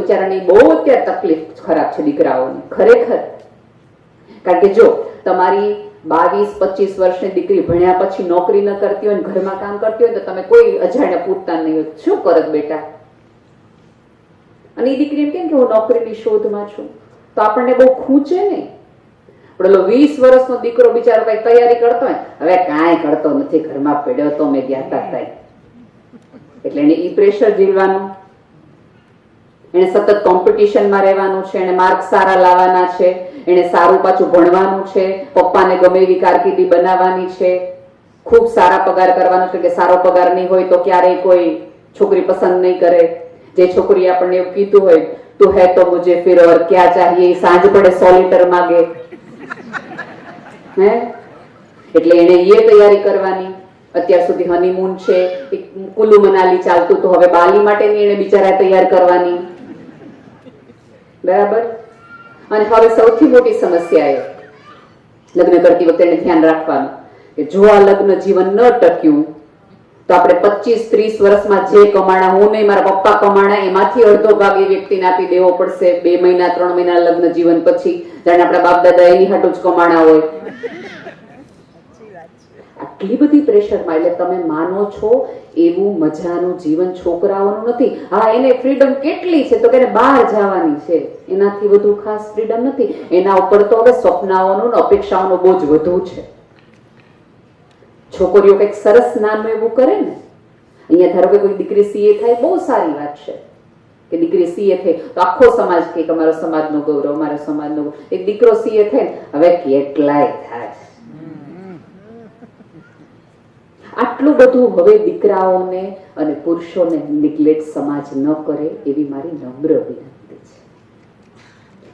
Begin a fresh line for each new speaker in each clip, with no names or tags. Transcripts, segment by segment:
બિચારાની બહુ અત્યારે તકલીફ ખરાબ છે દીકરાઓની, ખરેખર. કારણ કે જો તમારી બાવીસ, પચીસ વર્ષની દીકરી ભણ્યા પછી નોકરી ન કરતી હોય ઘરમાં કામ કરતી હોય તો તમે કોઈ અજાણ્યા પૂછતા નહીં શું કરત બેટા? અને એ દીકરી એમ કેમ કે હું નોકરીની શોધમાં છું? તો આપણને બહુ ખૂંચે ને. પેલો વીસ વર્ષનો દીકરો બિચારો કઈ તૈયારી કરતો હોય હવે કાંઈ કરતો નથી, ઘરમાં પડ્યો તો મેં ગયા હતા એટલે એને ઈ પ્રેશર ઝીલવાનું. એને સતત કોમ્પિટિશનમાં રહેવાનું છે એને માર્ક સારા લાવવાના છે એને સારું પાછું ભણવાનું છે, પપ્પાને ગમે એવી કારકિર્દી બનાવવાની છે. ખૂબ સારા પગાર કરવાનો છે, કે સારો પગાર નહીં હોય તો ક્યારેય કોઈ છોકરી પસંદ નહીં કરે. જે છોકરી આપણને એવું કીધું હોય, તું હે તો મુજે ફિર ઓર ક્યાં ચાહીએ? સાંજ પડે સોલિટર માગે. હે? એટલે એને એ તૈયારી કરવાની. અત્યાર સુધી હનીમૂન છે કુલ્લુ મનાલી ચાલતું તો હવે બાલી માટેની એને બિચારા તૈયાર કરવાની. બરાબર? અને હવે સૌથી મોટી સમસ્યા એ, લગ્ન કરતી વખતે એને ધ્યાન રાખવાનું, કે જો આ લગ્ન જીવન ન ટક્યું, તો આપણે પચીસ ત્રીસ વર્ષમાં જે કમાણા, હું નહીં, મારા પપ્પા કમાણા, એમાંથી અડધો ભાગ એ વ્યક્તિને આપી દેવો પડશે. બે મહિના, ત્રણ મહિના લગ્ન જીવન પછી, જાણે આપણા બાપ દાદા એની હાટું જ કમાણા હોય. આટલી બધી પ્રેશરમાં, એટલે તમે માનો છો એવું મજાનું જીવન છોકરાઓનું નથી. હા, એને ફ્રીડમ કેટલી છે? તો કે બહાર જવાની છે. એનાથી વધુ ખાસ ફ્રીડમ નથી. એના ઉપર તો હવે સ્વપ્નાઓનું અપેક્ષાઓનો બોજ વધુ છે. છોકરીઓ કંઈક સરસ નામ એવું કરે ને, અહીંયા ધારો કે કોઈ દીકરી સીએ થાય, બહુ સારી વાત છે. કે દીકરી સીએ થઈ, તો આખો સમાજ કે અમારો સમાજનો ગૌરવ, અમારો સમાજનો. એક દીકરો સીએ થાય હવે કેટલાય થાય આટલું બધું હવે દીકરાઓને અને પુરુષોને નિગ્લેક્ટ સમાજ ન કરે એવી મારી નમ્ર વિનંતી છે.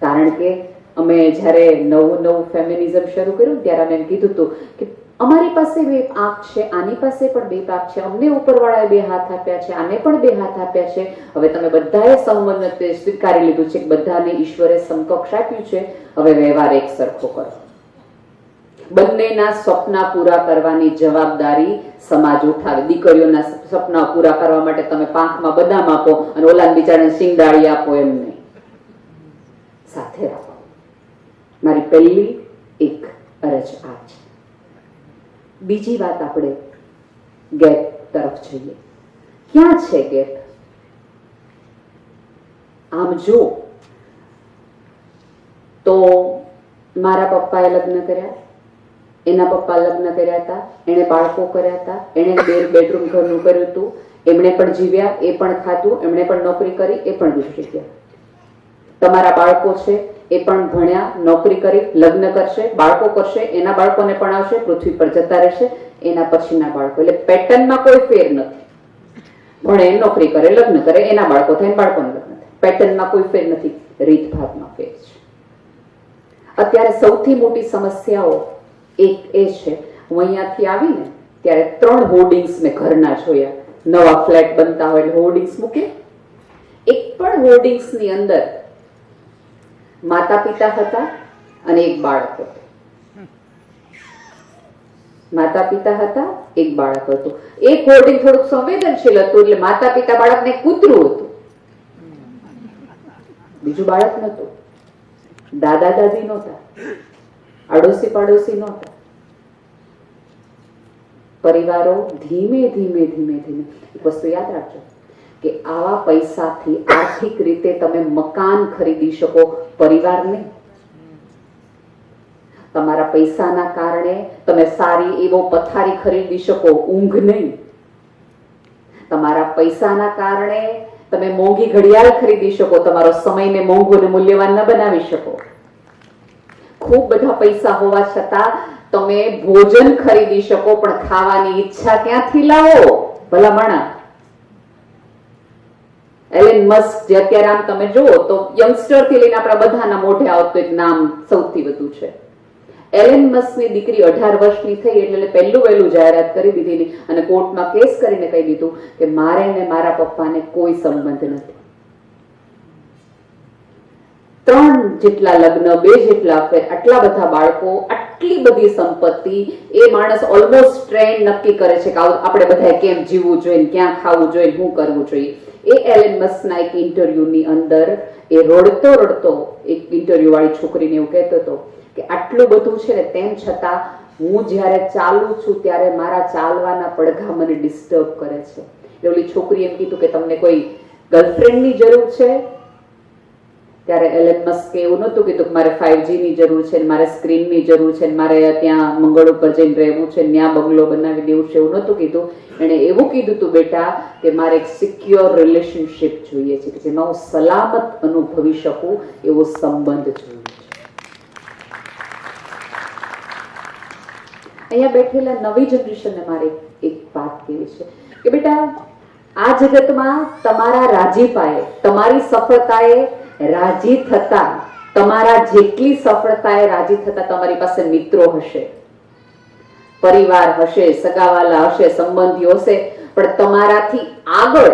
કારણ કે અમે જ્યારે નવું નવું ફેમિનિઝમ શરૂ કર્યું ત્યારે અમે કીધું હતું કે અમારી પાસે બે આંખ છે, આની પાસે પણ બે પાક છે, અમને ઉપરવાળાએ બે હાથ આપ્યા છે, આને પણ બે હાથ આપ્યા છે. હવે તમે બધાએ સંમત સ્વીકારી લીધું છે કે બધાને ઈશ્વરે સમકક્ષ આપ્યું છે. હવે વ્યવહાર એક સરખો કરો. બંનેના સપના પૂરા કરવાની જવાબદારી સમાજ ઉઠાવે. દીકરીઓના સપના પૂરા કરવા માટે તમે પાંખમાં બદામ આપો અને ઓલા બિચારાને સિંગડાળી આપો એમ નહીં સાથે રાખો. મારી પહેલી એક અરજ આ છે. બીજી વાત આપણે ગેપ તરફ જઈએ. ક્યાં છે ગેપ આમ જો તો મારા પપ્પાએ લગ્ન કર્યા? એના પપ્પા લગ્ન કર્યા હતા, એણે બાળકો કર્યા હતા, એણે બે બેડરૂમ ઘરનું કર્યું હતું, એમણે પણ જીવ્યા, એ પણ ખાધું, એમણે પણ નોકરી કરી, એ પણ ગુજરી ગયા. તમારા બાળકો છે, એ પણ ભણ્યા, નોકરી કરી, લગ્ન કરશે, બાળકો કરશે, એના બાળકોને પણ આવશે, પૃથ્વી પર જતા રહેશે, એના પછીના બાળકો. એટલે પેટર્નમાં કોઈ ફેર નથી. ભણે, નોકરી કરે, લગ્ન કરે, એના બાળકો થાય બાળકોને લગ્ન થાય. પેટર્નમાં કોઈ ફેર નથી. રીતભાતમાં ફેર છે. અત્યારે સૌથી મોટી સમસ્યાઓ એક એ છે. હું અહીંયાથી આવીને ત્યારે ત્રણ હોર્ડિંગ્સ મેં ઘરના જોયા. નવા ફ્લેટ બનતા હોય એટલે હોર્ડિંગ્સ મૂકે. એક પણ હોર્ડિંગ્સની અંદર માતા પિતા હતા અને એક બાળક હતું. માતા પિતા હતા, એક બાળક હતું. એક હોર્ડિંગ થોડુંક સંવેદનશીલ હતું એટલે માતા પિતા બાળકને કૂતરું હતું. બીજું બાળક નતું દાદા દાદી નહોતા. અડોશી પાડોશી નહોતા પરિવારો ધીમે ધીમે ધીમે ધીમે વસ્તુ યાદ રાખજો કે આવા પૈસાથી આર્થિક રીતે તમે મકાન ખરીદી શકો પરિવારને તમારા પૈસાના કારણે તમે સારી એવો પથારી ખરીદી શકો, ઊંઘ નહીં. તમારા પૈસાના કારણે તમે મોંઘી ઘડિયાળ ખરીદી શકો, તમારો સમયને મોંઘો અને મૂલ્યવાન ન બનાવી શકો. ખૂબ બધા પૈસા હોવા છતાં તમે ભોજન ખરીદી શકો, પણ ખાવાની ઈચ્છા ક્યાંથી લાવો? ભલામણા. એલેન મસ્ક જે અત્યારે આમ તમે જુઓ તો યંગસ્ટરથી લઈને આપણા બધાના મોઢે આવતું એક નામ સૌથી વધુ છે. એલેન મસ્કની દીકરી અઢાર વર્ષની થઈ એટલે પહેલું વહેલું જાહેરાત કરી દીધી અને કોર્ટમાં કેસ કરીને કહી દીધું કે મારે ને મારા પપ્પાને કોઈ સંબંધ નથી. ત્રણ જેટલા લગ્ન, બે જેટલા આટલા બધા બાળકો, આટલી બધી સંપત્તિ, એ માણસ ઓલમોસ્ટ ટ્રેન્ડ નક્કી કરે છે કે આપણે બધાએ કેમ જીવવું જોઈએ ક્યાં ખાવું જોઈએ શું કરવું જોઈએ. એ એલન મસ્કના એક ઇન્ટરવ્યુની અંદર એ રડતો રડતો એક ઇન્ટરવ્યુ વાળી છોકરીને એવું કહેતો હતો કે આટલું બધું છે ને તેમ છતાં હું જ્યારે ચાલું છું ત્યારે મારા ચાલવાના પડઘા મને ડિસ્ટર્બ કરે છે. ઓલી છોકરી એમ કીધું કે તમને કોઈ ગર્લફ્રેન્ડની જરૂર છે? ત્યારે એલેન મસ્કે એવું નહોતું કીધું કે મારે 5G ની જરૂર છે મારે મારે સ્ક્રીનની જરૂર છે ને મારે ત્યાં મંગળ ઉપર જઈને રહેવું છે ત્યાં બંગલો બનાવી દેવું છે એવું નહોતું કીધું. એણે એવું કીધું તું, બેટા, કે મારે એક સિક્યોર રિલેશનશિપ જોઈએ છે, કે જેમાં હું સલામત અનુભવી શકું એવો સંબંધ જોઈએ અહીંયા બેઠેલા નવી જનરેશનને મારે એક વાત કહેવી છે કે બેટા, આ જગતમાં તમારા રાજીપાએ, તમારી સફળતાએ રાજી થતા તમારા જેટલી સફળતાએ રાજી થતા તમારી પાસે મિત્રો હશે. પરિવાર હશે, સગાવાલા હશે, સંબંધીઓ હશે, પણ તમારાથી આગળ,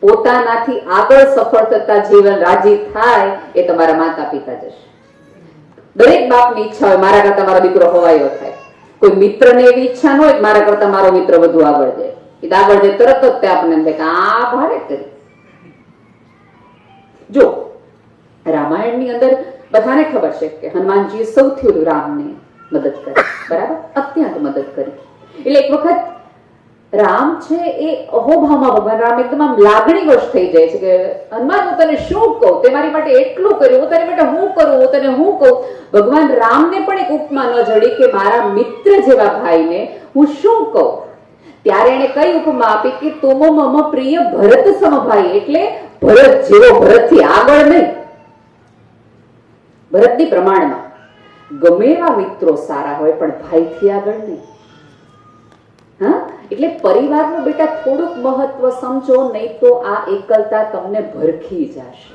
પોતાનાથી આગળ સફળ થતા જીવન રાજી થાય એ તમારા માતા પિતા જશે. દરેક બાપની ઈચ્છા હોય, મારા કરતા મારો દીકરો હવાયો થાય. કોઈ મિત્રને એવી ઈચ્છા ન હોય મારા કરતા મારો મિત્ર વધુ આગળ જાય. એ આગળ જાય તરત જ તે આપણને એમ કે આ ભારે કરી. જો, રામાયણની અંદર બધાને ખબર છે કે હનુમાનજીએ સૌથી વધુ રામને મદદ કરી, બરાબર? અત્યંત મદદ કરી. એટલે એક વખત રામ છે એ અહોભાવમાં ભગવાન રામ એકદમ આમ લાગણીવશ થઈ જાય છે કે, હનુમાન, હું તને શું કહું? તે મારી માટે એટલું કર્યું, હું તારી માટે હું કરું, હું તને હું કહું? ભગવાન રામને પણ એક ઉપમા ન જડી કે મારા મિત્ર જેવા ભાઈને હું શું કહું? ત્યારે એને કઈ ઉપમા આપી કે, તુમો મમ પ્રિય ભરત સમભાઈ. એટલે ભરત જેવો ભરતથી આગળ નહીં. ભરતની પ્રમાણમાં ગમે એવા મિત્રો સારા હોય, પણ ભાઈથી આગળ નહીં. હા? એટલે પરિવારનું બેટા થોડુંક મહત્વ સમજો, નહીં તો આ એકલતા તમને ભરખી જશે.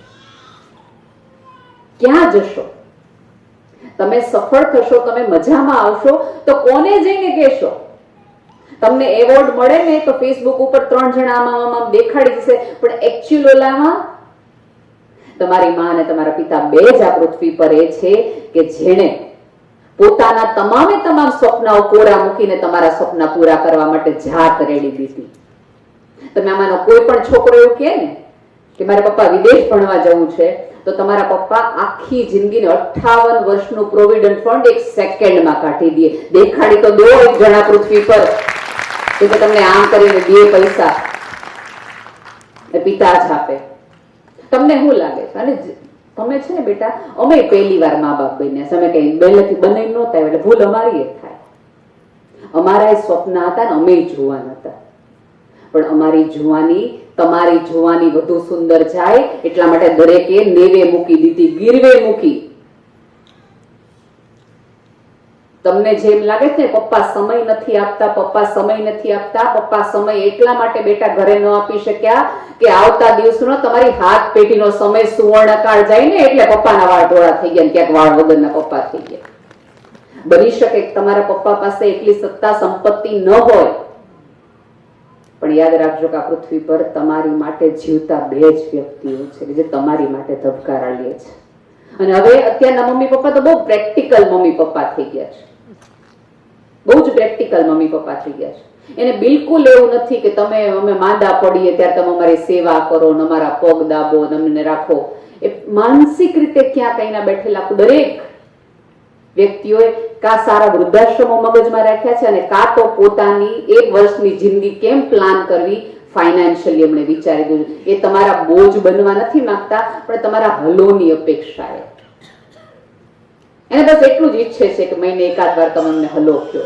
ક્યાં જશો? તમે સફળ થશો, તમે મજામાં આવશો, તો કોને જઈને કહેશો? તમને એવોર્ડ મળે ને તો ફેસબુક ઉપર ત્રણ જણા આમાં દેખાડી જશે પણ એકચ્યુઅલ ઓલામાં તમારી માં અને તમારા પિતા બે જ આ પૃથ્વી પર એ છે કે જેણે પોતાના તમામે તમામ સ્વપ્નાઓ કોરા મૂકીને તમારા સપના પૂરા કરવા માટે જાત રેડી દીધી. તમે આમાંનો કોઈ પણ છોકરો એવું કહે ને કે મારા પપ્પા વિદેશ ભણવા જવું છે, તો તમારા પપ્પા આખી જિંદગીને અઠાવન વર્ષનું પ્રોવિડન્ટ ફંડ એક સેકન્ડમાં કાઢી દે. દેખાડી તો દો એક જણા પૃથ્વી પર. કે તમને આમ કરીને બે પૈસા પિતા જ આપે. તમને શું લાગે? અને તમે છે ને બેટા, અમે પહેલી વાર મા બાપ બન્યા છે. અમે કઈ પહેલેથી ન નહોતા એટલે ભૂલ અમારી જ થાય. અમારા સ્વપ્ન હતા ને અમે જોવાન હતા. પણ અમારી જોવાની, તમારી જોવાની વધુ સુંદર જાય એટલા માટે દરેકે નેવે મૂકી દીધી, ગીરવે મૂકી. તમને જેમ લાગે છે, પપ્પા સમય નથી આપતા, પપ્પા સમય નથી આપતા, પપ્પા સમય એટલા માટે બેટા ઘરે ન આપી શક્યા કે આવતા દિવસનો તમારી હાથ પેઢીનો સમય સુવર્ણકાળ જાય ને એટલે પપ્પાના વાળ ધોળા થઈ ગયા ક્યાંક વાળ વગરના પપ્પા થઈ ગયા. બની શકે તમારા પપ્પા પાસે એટલી સત્તા સંપત્તિ ન હોય. પણ યાદ રાખજો કે આ પૃથ્વી પર તમારી માટે જીવતા બે જ વ્યક્તિઓ છે જે તમારી માટે ધબકારા લે છે. અને હવે અત્યારના મમ્મી પપ્પા તો બહુ પ્રેક્ટિકલ મમ્મી પપ્પા થઈ ગયા છે. બહુ જ પ્રેક્ટિકલ મમ્મી પપ્પા થઈ ગયા છે. એને બિલકુલ એવું નથી કે તમે, અમે માંદા પડીએ ત્યારે તમે અમારી સેવા કરો અમારા પગ દાબો અમને રાખો. એ માનસિક રીતે ક્યાં કઈના બેઠેલા દરેક વ્યક્તિઓએ કા સારા વૃદ્ધાશ્રમો મગજમાં રાખ્યા છે અને કા તો પોતાની એક વર્ષની જિંદગી કેમ પ્લાન કરવી ફાઇનાન્શિયલી એમણે વિચારી દીધું. એ તમારા બોજ બનવા નથી માંગતા, પણ તમારા હલોની અપેક્ષા એ એને બસ એટલું જ ઈચ્છે છે કે મહિને એકાદ વાર તમે હલો કયો.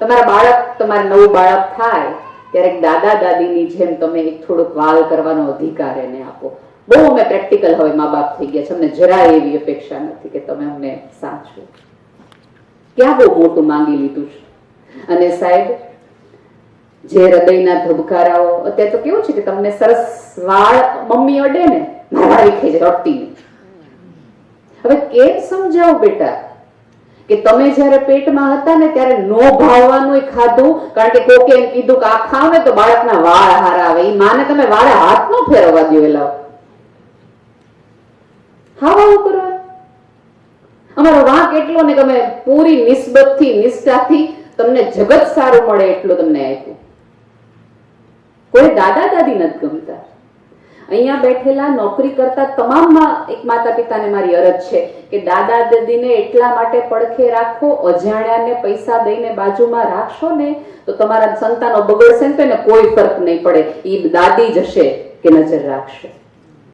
તમારા બાળક, તમારે નવું બાળક થાય, ત્યારે દાદા દાદીની જેમ તમે એક થોડુંક વાલ કરવાનો અધિકાર એને આપો. બહુ અમે પ્રેક્ટિકલ હવે મા બાપ થઈ ગયા છે. અમને જરાય એવી અપેક્ષા નથી કે તમે અમને સાચવો. ક્યાં બહુ મોટું માંગી લીધું છે? અને સાહેબ, જે હૃદયના ધબકારાઓ, અત્યારે તો કેવું છે કે તમને સરસ વાળ મમ્મી અડે ને, મારા થઈ જાય રડતી હવે કેમ સમજાવો બેટા? કે તમે જ્યારે પેટમાં હતા ને ત્યારે નો ભાવવાનું ખાધું? કારણ કે કોકે એમ કીધું કે આ ખાવ ને તો બાળકના વાળ હારા આવે. એ માને તમે વાળે હાથ નો ફેરવવા દો એ લાવ. કરો. અમારો વાંક એટલો ને તમે પૂરી નિસ્બતથી, નિષ્ઠાથી તમને જગત સારું મળે એટલું તમને આપ્યું. કોઈ દાદા દાદી નથી ગમતા. અહીંયા બેઠેલા નોકરી કરતા તમામમાં એક માતા પિતાને મારી અરજ છે કે દાદા દાદીને એટલા માટે પડખે રાખો, અજાણ્યાને પૈસા દઈને બાજુમાં રાખશો ને, તો તમારા સંતાનો બગડશે ને કોઈ ફરક નહીં પડે. એ દાદી જશે કે નજર રાખશે.